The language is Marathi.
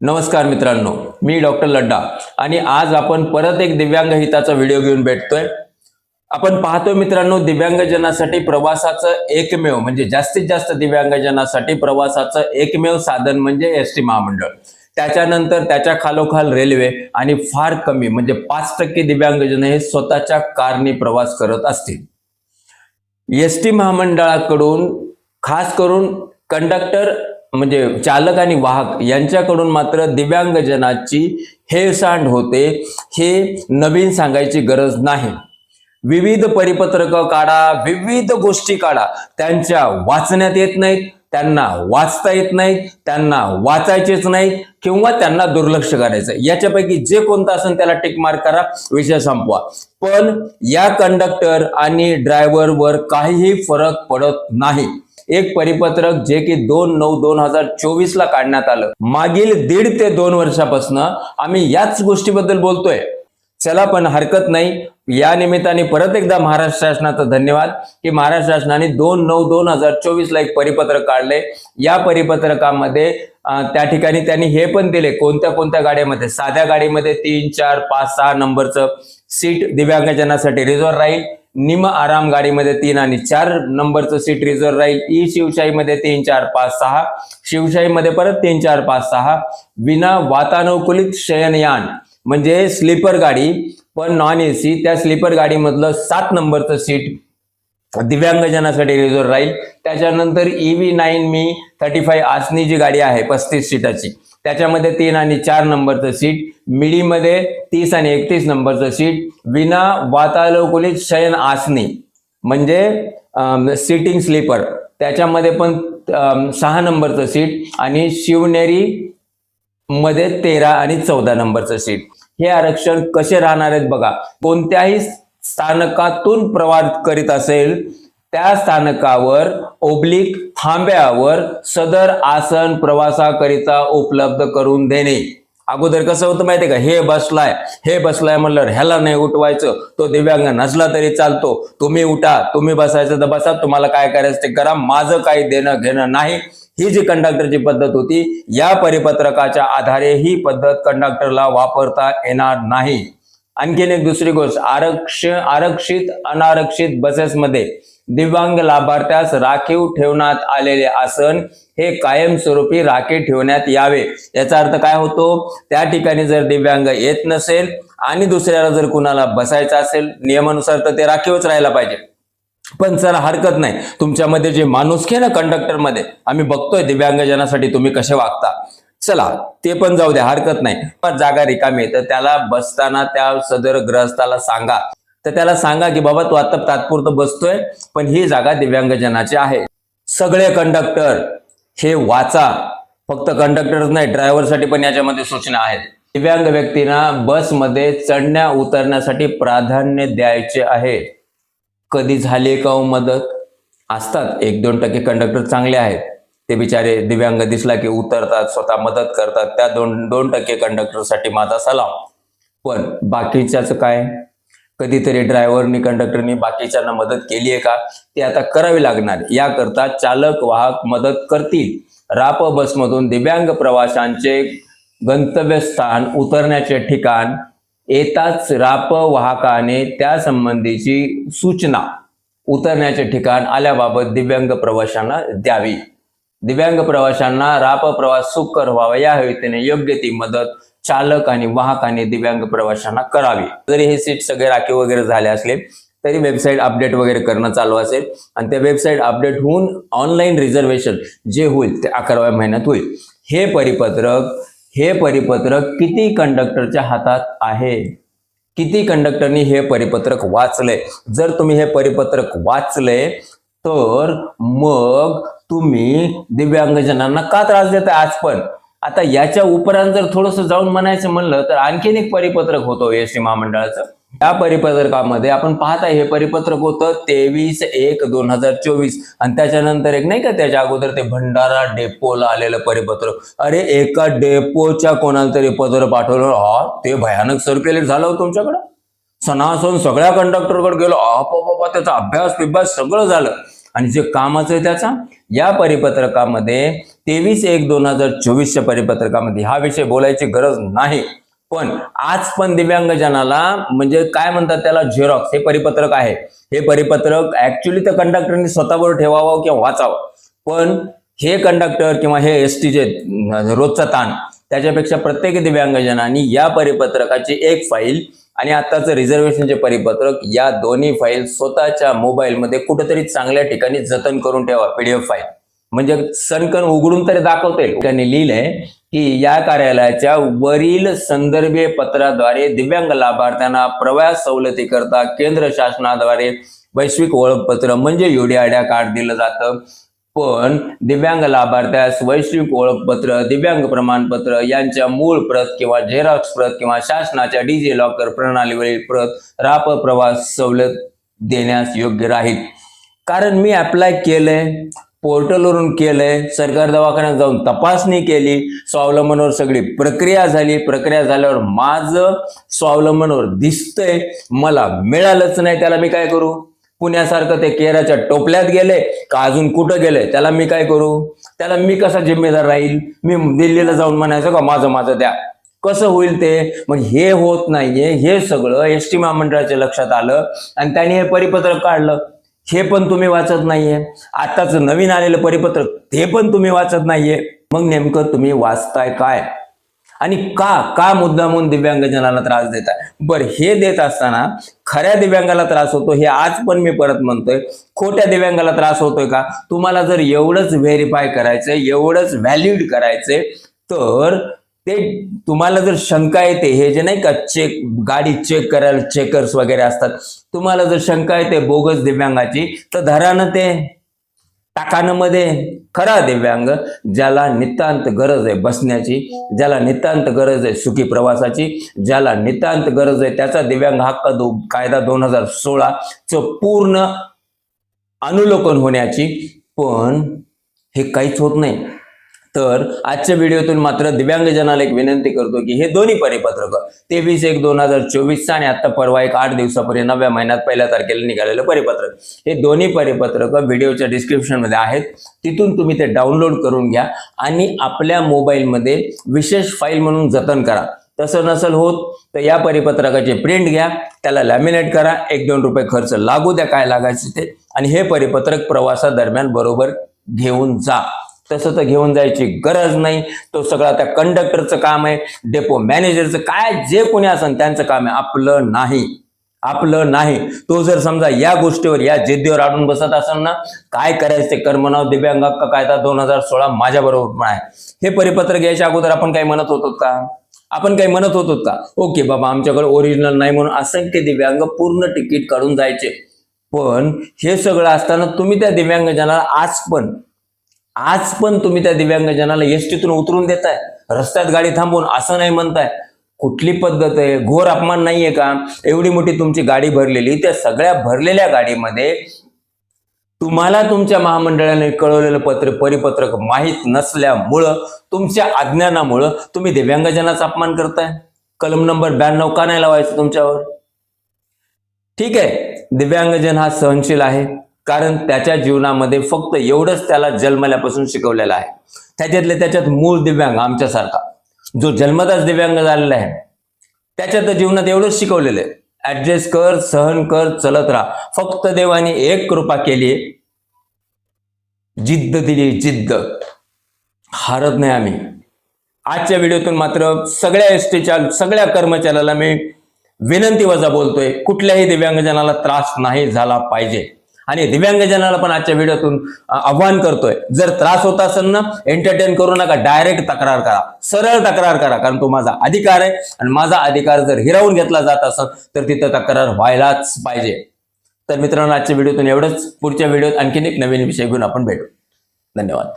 नमस्कार मित्रांनो मी डॉक्टर लड्डा आणि आज आपण परत एक दिव्यांग हिताचा व्हिडिओ घेऊन भेटतोय. आपण पाहतोय मित्रांनो दिव्यांगजनासाठी प्रवासाचं एकमेव म्हणजे जास्तीत जास्त दिव्यांगजनासाठी प्रवासाचं एकमेव साधन म्हणजे एस टी महामंडळ. त्याच्यानंतर त्याच्या खालोखाल रेल्वे आणि फार कमी म्हणजे पाच टक्के दिव्यांगजन हे स्वतःच्या कारने प्रवास करत असतील. एस टी महामंडळाकडून खास करून कंडक्टर म्हणजे चालक आणि वाहक यांच्याकडून मात्र दिव्यांगजनाची हेळसांड होते हे नवीन सांगायची गरज नाही. विविध परिपत्रक काढा विविध गोष्टी काढा. त्यांच्या वाचण्यात येत नाहीत त्यांना वाचता येत नाहीत त्यांना वाचायचेच नाहीत किंवा त्यांना दुर्लक्ष करायचं याच्यापैकी जे कोणतं असेल त्याला टिक मार्क करा विषय संपवा. पण या कंडक्टर आणि ड्रायव्हरवर काहीही फरक पडत नाही. एक परिपत्रक जे की दोन नऊ दोन हजार चोवीस ला काढण्यात आलं. मागील दीड ते दोन वर्षापासून आम्ही याच गोष्टीबद्दल बोलतोय. चला पण हरकत नाही. या निमित्ताने परत एकदा महाराष्ट्र शासनाचा धन्यवाद की महाराष्ट्र शासनाने दोन नऊ दोन हजार चोवीस ला एक परिपत्रक काढले. या परिपत्रकामध्ये त्या ठिकाणी त्यांनी हे पण दिले कोणत्या कोणत्या गाड्यामध्ये साध्या गाडीमध्ये तीन चार पाच सहा नंबरचं सीट दिव्यांगजनासाठी रिझर्व राहील. निम आराम गाडीमध्ये तीन आणि चार. नंबरचं सीट रिझर्व राहील. ई शिवशाहीमध्ये तीन चार पाच सहा. शिवशाहीमध्ये परत तीन चार पाच सहा. विना वातानुकूलित शयनयान. म्हणजे स्लीपर गाडी पण नॉन एसी त्या स्लीपर गाडीमधलं सात नंबरचं सीट दिव्यांगजनासाठी रिझर्व राहील. त्याच्यानंतर ईव्ही नाईन मी थर्टी फाईव्ह आसनी जी गाडी आहे पस्तीस सीटाची. त्याच्यामध्ये तीन आणि चार नंबरचं सीट. मिडीमध्ये तीस आणि एकतीस नंबरचं सीट विना वातानुकूलित शयन आसनी म्हणजे सिटिंग स्लीपर त्याच्यामध्ये पण सहा नंबरचं सीट आणि शिवनेरी मध्ये तेरा आणि चौदा नंबरचं सीट हे आरक्षण कसे राहणार आहेत बघा. कोणत्याही स्थानकातून प्रवास करीत असेल त्या स्थानकावर ओब्लिक थांब्यावर सदर आसन प्रवासाकरिता उपलब्ध करून देणे. अगोदर कसं होतं माहितीये का? हे बसलाय हे बसलाय म्हणलं ह्याला नाही उठवायचं. तो दिव्यांग नसला तरी चालतो. तुम्ही उठा तुम्ही बसायचं तर बसा. तुम्हाला काय करायचं ते करा. माझं काही देणं घेणं नाही. ही जी कंडक्टरची पद्धत होती या परिपत्रकाच्या आधारे ही पद्धत कंडक्टरला वापरता येणार नाही. आणखीन एक दुसरी गोष्ट आरक्ष आरक्षित अनारक्षित बसेसमध्ये दिव्यांग लाभार्थ्यास राखीव ठेवण्यात आलेले आसन हे कायमस्वरूपी राखीव ठेवण्यात यावे. याचा अर्थ काय होतो? त्या ठिकाणी जर दिव्यांग येत नसेल आणि दुसऱ्याला जर कुणाला बसायचं असेल नियमानुसार तर ते राखीवच राहायला पाहिजे. पण चला हरकत नाही. तुमच्यामध्ये जे माणुसकी आहे ना कंडक्टरमध्ये आम्ही बघतोय दिव्यांगजनासाठी तुम्ही कसे वागता. चला ते पण जाऊ द्या हरकत नाही. पण जागा रिकामी आहे तर त्याला बसताना त्या सदर ग्रहस्थाला सांगा. तर त्याला सांगा की बाबा तू आता तात्पुरतं बसतोय पण ही जागा दिव्यांगजनाची आहे. सगळे कंडक्टर हे वाचा. फक्त कंडक्टरच नाही ड्रायव्हरसाठी पण याच्यामध्ये सूचना आहेत. दिव्यांग व्यक्तींना बसमध्ये चढण्या उतरण्यासाठी प्राधान्य द्यायचे आहे. कधी झाली का हो मदत? असतात. एक दोन टक्के कंडक्टर चांगले आहेत. ते बिचारे दिव्यांग दिसला की उतरतात स्वतः मदत करतात. त्या दोन दोन टक्के कंडक्टरसाठी माझा सलाम. पण बाकीच्याच काय? कधीतरी ड्रायव्हरनी कंडक्टरनी बाकीच्यांना मदत केली आहे का? ते आता करावी लागणार. याकरता चालक वाहक मदत करतील. राप बसमधून दिव्यांग प्रवाशांचे गंतव्यस्थान उतरण्याचे ठिकाण येताच राप वाहकाने त्या संबंधीची सूचना उतरण्याचे ठिकाण आल्याबाबत दिव्यांग प्रवाशांना द्यावी. दिव्यांग प्रवाशांना राप प्रवास सुकर व्हावा या हेतूने योग्य ती मदत चालक आणि वाहकाने दिव्यांग प्रवाशांना करावी. जरी हे सीट सगळे राखीव वगैरे झाले असले तरी वेबसाईट अपडेट वगैरे करणं चालू असेल. आणि त्या वेबसाईट अपडेट होऊन ऑनलाईन रिझर्वेशन जे होईल ते अकराव्या महिन्यात होईल. हे परिपत्रक हे परिपत्रक किती कंडक्टरच्या हातात आहे? किती कंडक्टरनी हे परिपत्रक वाचलंय? जर तुम्ही हे परिपत्रक वाचले तर मग तुम्ही दिव्यांगजनांना का त्रास देताय आज पण आता याच्या उपरांत जर थोडस जाऊन म्हणायचं म्हणलं तर आणखीन एक परिपत्रक होतं एस टी महामंडळाचं. या परिपत्रकामध्ये आपण पाहता हे परिपत्रक होतं तेवीस एक दोन हजार चोवीस. आणि त्याच्यानंतर एक नाही का त्याच्या अगोदर ते भंडारा डेपोला आलेलं परिपत्रक. अरे एका डेपोच्या कोणाला तरी पत्र पाठवलं? हा ते भयानक सर्क्युलेट झालं होतं तुमच्याकडं. सणासण सगळ्या कंडक्टरकडे गेलो. आप त्याचा अभ्यास बिभ्यास सगळं झालं. आणि जे कामाचं आहे त्याचा या परिपत्रकामध्ये तेवीस एक दोन हजार चोवीसच्या परिपत्रकामध्ये हा विषय बोलायची गरज नाही. पण आज पण दिव्यांगजनाला म्हणजे काय म्हणतात त्याला झेरॉक्स हे परिपत्रक आहे. हे परिपत्रक ऍक्च्युली तर कंडक्टरनी स्वतःवर ठेवावं किंवा वाचावं. पण हे कंडक्टर किंवा हे एस टीचे रोजचा ताण त्याच्यापेक्षा प्रत्येक दिव्यांगजनांनी या परिपत्रकाची एक फाईल आणि आताचं रिझर्वेशनचे परिपत्रक या दोन्ही फाईल स्वतःच्या मोबाईलमध्ये कुठेतरी चांगल्या ठिकाणी जतन करून ठेवा पीडीएफ फाईल म्हणजे सणकण उघडून तरी दाखवता येईल. त्यांनी लिहिलंय की या कार्यालयाच्या वरील संदर्भे पत्राद्वारे दिव्यांग लाभार्थ्यांना प्रवास सवलतीकरता केंद्र शासनाद्वारे वैश्विक ओळखपत्र म्हणजे युडीआयड्या कार्ड दिलं जातं. पण दिव्यांग लाभार्थ्यास वैश्विक ओळखपत्र दिव्यांग प्रमाणपत्र यांच्या मूळ प्रत किंवा झेरॉक्स प्रत किंवा शासनाच्या डिजी लॉकर प्रणालीवरील प्रत राप प्रवास सवलत देण्यास योग्य राहील. कारण मी अप्लाय केलंय पोर्टलवरून केलंय सरकार दवाखान्यात जाऊन तपासणी केली स्वावलंबनावर सगळी प्रक्रिया झाली. प्रक्रिया झाल्यावर माझं स्वावलंबनावर दिसतंय मला मिळालंच नाही त्याला मी काय करू? पुण्यासारखं ते केराच्या टोपल्यात गेले का अजून कुठं गेले? त्याला मी काय करू? त्याला मी कसा जिम्मेदार राहील? मी दिल्लीला जाऊन म्हणायचं का माझं माझं द्या. कसं होईल ते? मग हे होत नाहीये. हे सगळं एस टी महामंडळाच्या लक्षात आलं आणि त्यांनी हे परिपत्रक काढलं. हे पण तुम्ही वाचत नाहीये. आताच नवीन आलेलं परिपत्रक ते पण तुम्ही वाचत नाहीये. मग नेमकं तुम्ही वाचताय काय? आणि का का मुद्दामून दिव्यांगजनाला त्रास देताय? बर हे देत असताना खऱ्या दिव्यांगाला त्रास होतो हे आज पण मी परत म्हणतोय. खोट्या दिव्यांगाला त्रास होतोय का? तुम्हाला जर एवढंच व्हेरीफाय करायचंय एवढंच व्हॅलिड करायचंय तर ते तुम्हाला जर शंका येते हे जे नाही का चेक गाडी चेक करायला चेकर्स वगैरे असतात तुम्हाला जर शंका येते बोगस दिव्यांगाची तर धरानं ते. टाकानमध्ये खरा दिव्यांग ज्याला नितांत गरज आहे बसण्याची ज्याला नितांत गरज आहे सुखी प्रवासाची ज्याला नितांत गरज आहे त्याचा दिव्यांग हक्क दो कायदा दोन हजार सोळा च पूर्ण अनुलोकन होण्याची. पण हे काहीच होत नाही. तर आजच्या व्हिडिओतून मात्र दिव्यांगजनाला एक विनंती करतो की हे दोन्ही परिपत्रक तेवीस एक दोन हजार चोवीसचा आणि आता परवा एक आठ दिवसापूर्वी नव्या महिन्यात पहिल्या तारखेला निघालेलं परिपत्रक. हे दोन्ही परिपत्रक व्हिडिओच्या डिस्क्रिप्शनमध्ये आहेत. तिथून तुम्ही ते डाउनलोड करून घ्या आणि आपल्या मोबाईलमध्ये विशेष फाईल म्हणून जतन करा. तसं नसेल होत तर या परिपत्रकाचे प्रिंट घ्या त्याला लॅमिनेट करा एक दोन रुपये खर्च लागू द्या काय लागायचे ते. आणि हे परिपत्रक प्रवासादरम्यान बरोबर घेऊन जा. तसं तर घेऊन जायची गरज नाही. तो सगळा त्या कंडक्टरचं काम आहे डेपो मॅनेजरचं काय जे कोणी असेल त्यांचं काम आहे. आपलं नाही. आपलं नाही. तो जर समजा या गोष्टीवर या जिद्दीवर अडून बसत असेल ना काय करायचं ते कर्मनाव दिव्यांग हक्क कायदा दोन हजार सोळा माझ्या बरोबर पण आहे. हे परिपत्र घ्यायच्या अगोदर आपण काही म्हणत होतो का? आपण काही म्हणत होतो का? ओके बाबा आमच्याकडे ओरिजिनल नाही म्हणून असंख्य दिव्यांग पूर्ण तिकीट काढून जायचे. पण हे सगळं असताना तुम्ही त्या दिव्यांगजनाला आज पण आज पण तुम्ही त्या दिव्यांगजनाला एसटीतून उतरून देताय. रस्त्यात गाडी थांबवून असं नाही म्हणताय. कुठली पद्धत आहे? घोर अपमान नाहीये का? एवढी मोठी तुमची गाडी भरलेली त्या सगळ्या भरलेल्या गाडीमध्ये तुम्हाला तुमच्या महामंडळाने कळवलेलं पत्र परिपत्रक माहीत नसल्यामुळं तुमच्या अज्ञानामुळं तुम्ही दिव्यांगजनाचा अपमान करताय. कलम नंबर ब्याण्णव का नाही लावायचं तुमच्यावर? ठीक आहे. दिव्यांगजन हा सहनशील आहे. कारण त्याच्या जीवनामध्ये फक्त एवढंच त्याला जन्मल्यापासून शिकवलेलं आहे. त्याच्यातले त्याच्यात मूळ दिव्यांग आमच्यासारखा जो जन्मताच दिव्यांग झालेला आहे त्याच्यात जीवनात एवढंच शिकवलेलं आहे. ऍडजस्ट कर सहन कर चलत राहा. फक्त देवाने एक कृपा केली जिद्द दिली जिद्द. हारत नाही आम्ही. आजच्या व्हिडिओतून मात्र सगळ्या एस टीच्या सगळ्या कर्मचाऱ्याला मी विनंती वजा बोलतोय कुठल्याही दिव्यांगजनाला त्रास नाही झाला पाहिजे. आणि दिव्यांगजनाला पण आजच्या व्हिडिओतून आव्हान करतोय. जर त्रास होत असेल ना एंटरटेन करू नका डायरेक्ट तक्रार करा. सरळ तक्रार करा कारण तो माझा अधिकार आहे. आणि माझा अधिकार जर हिरावून घेतला जात असेल तर तिथं तक्रार व्हायलाच पाहिजे. तर मित्रांनो आजच्या व्हिडिओतून एवढंच. पुढच्या व्हिडिओत आणखीन एक नवीन विषय घेऊन आपण भेटू. धन्यवाद.